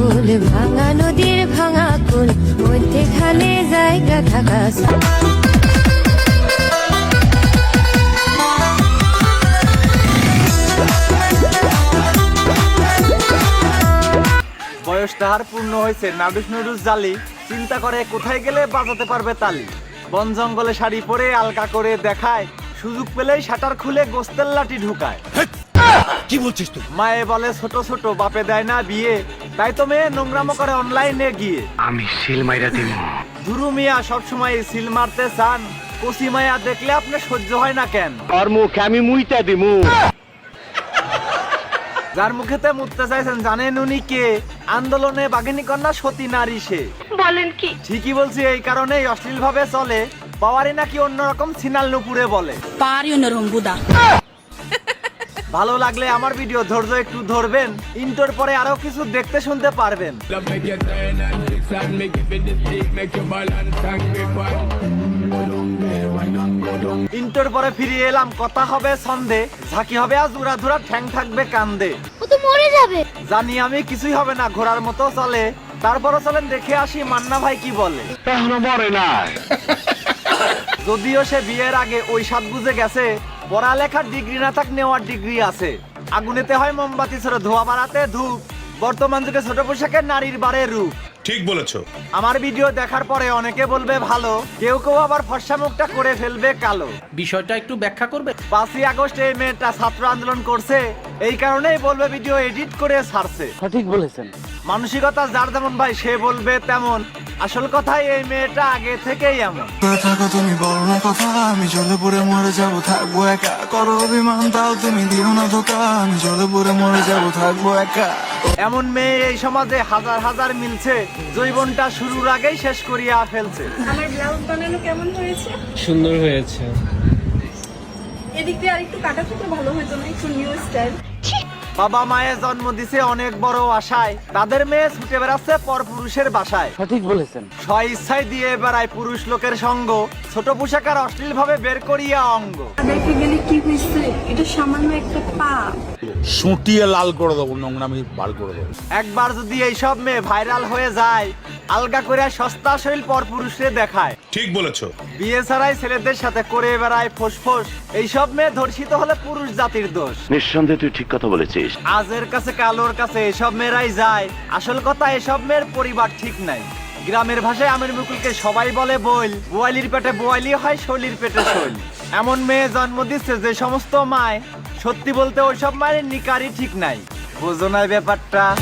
ফুল ভাঙা নদীর ভাঙা কুল মধ্যেখানে জায়গা থাকা বয়স তাহার পূর্ণ হয়েছে নাডুস নুডুস জালি। চিন্তা করে কোথায় গেলে বাজাতে পারবে তালি? বন জঙ্গলে শাড়ি পরে আলকা করে দেখায় সুযোগ পেলেই শাটার খুলে গোস্তের লাঠি ঢুকায়। কি বলছিস তুই? মায়ে বলে ছোট ছোট বাপে দেয় না বিয়ে। তাই তো মেয়ে নোংরামো করে অনলাইনে গিয়ে। আমি সিল মাইরা দিব দুরু মিয়া সবসময় সিল মারতে চান কসি মায়া দেখলে আপনার সহ্য হয় না কেন? আর মুখ আমি মুইতা দিমু। যার মুখেতে মুততে চাইছেন জানেন উনি কে? আন্দোলনে বাঘিনী কন্যা সতী নারী সে। বলেন কি? ঠিকই বলছি এই কারণে অশ্লীল ভাবে চলে পাওয়ারি নাকি অন্যরকম সিনাল নুপুরে বলে। পারি অন্যরকম বুদা ভালো লাগলে আমার ভিডিও ধৈর্য একটু ধরবেন ইন্টোর পরে আরও কিছু দেখতে শুনতে পারবেন? ইন্টোর পরে ফিরে এলাম কথা হবে ছন্দে ঝাঁকি হবে আজ উড়া ধুরা ঠ্যাং থাকবে কান্দে। ও তো মরে যাবে। জানি আমি কিছুই হবে না ঘোড়ার মতো চলে। তারপরও চলেন দেখে আসি মান্না ভাই কি বলে। এখনও মরে নাই। যদিও সে বিয়ের আগে ওই সাত বুঝে গেছে পড়ালেখার ডিগ্রি না থাক নেওয়ার ডিগ্রি আছে। আগুনেতে হয় মোমবাতি ছোট ধোয়া বাড়াতে ধূপ। বর্তমান যুগে ছোট পোশাকের নারীর বারে রূপ। ঠিক বলেছ। আমার ভিডিও দেখার পরে অনেকে বলবে ভালো। কেউ কেউ আবার ফর্সা মুখটা করে ফেলবে কালো। বিষয়টা একটু ব্যাখ্যা করবে? পাঁচই আগস্ট এই মেয়েটা ছাত্র আন্দোলন করছে। এই কারণেই বলবে ভিডিও এডিট করে ছাড়ছে। সঠিক বলেছেন। মানসিকতা যার যেমন ভাই সে বলবে তেমন। আসল কথাই এই মেয়েটা আগে থেকেই এমন। থাকো তুমি বলো না কথা আমি জলে পড়ে মরে যাব থাকব একা। করো অভিমান তাও তুমি দিও না ধোকা আমি জলে পড়ে মরে যাব থাকব একা। এমন মেয়ে এই সমাজে হাজার হাজার মিলছে জৈবনটা শুরুর আগেই শেষ করিয়া ফেলছে। আমার ব্লাউজ বানানো কেমন হয়েছে? সুন্দর হয়েছে। এদিক দিয়ে আরেকটু কাটা থাকলে ভালো হতো না একটু নিউ স্টাইল বাবা মায়ের জন্ম দিছে অনেক বড় আশায়। তাদের মেয়ে ছুটে বেড়াচ্ছে পর পুরুষের বাসায়। সঠিক বলেছেন। স্ব ইচ্ছায় দিয়ে বেড়ায় পুরুষ লোকের সঙ্গ। ছোট পোশাকার অশ্লীল ভাবে বের করিয়া অঙ্গ। দেখে গেলে কি হয়েছে এটা সামান্য একটা পা সুটিয়ে লাল করে দেবো নোংরামি বার করে দেবো। একবার যদি এইসব মেয়ে ভাইরাল হয়ে যায় আলগা করে সস্তা শৈল পর পুরুষে দেখায়। ঠিক বলেছ। বিয়ে ছাড়াই ছেলেদের সাথে করে বেড়ায় ফোসফোস এইসব মেয়ে ধর্ষিত হলে পুরুষ জাতির দোষ। নিঃসন্দেহে তুই ঠিক কথা বলেছিস। আজের কাছে, কালোর কাছে এসব মেয়েরাই যায়। আসল কথা, এসব মেয়ের পরিবার ঠিক নাই। গ্রামের ভাষায় আমের মুকুলকে সবাই বলে বইল। বোয়ালির পেটে বোয়ালি হয়, শলির পেটে শৈল। এমন মেয়ে জন্ম দিচ্ছে যে সমস্ত মায়। সত্যি বলতে ওইসব মায়ের নিকারই ঠিক নাই। বোঝো ব্যাপারটা।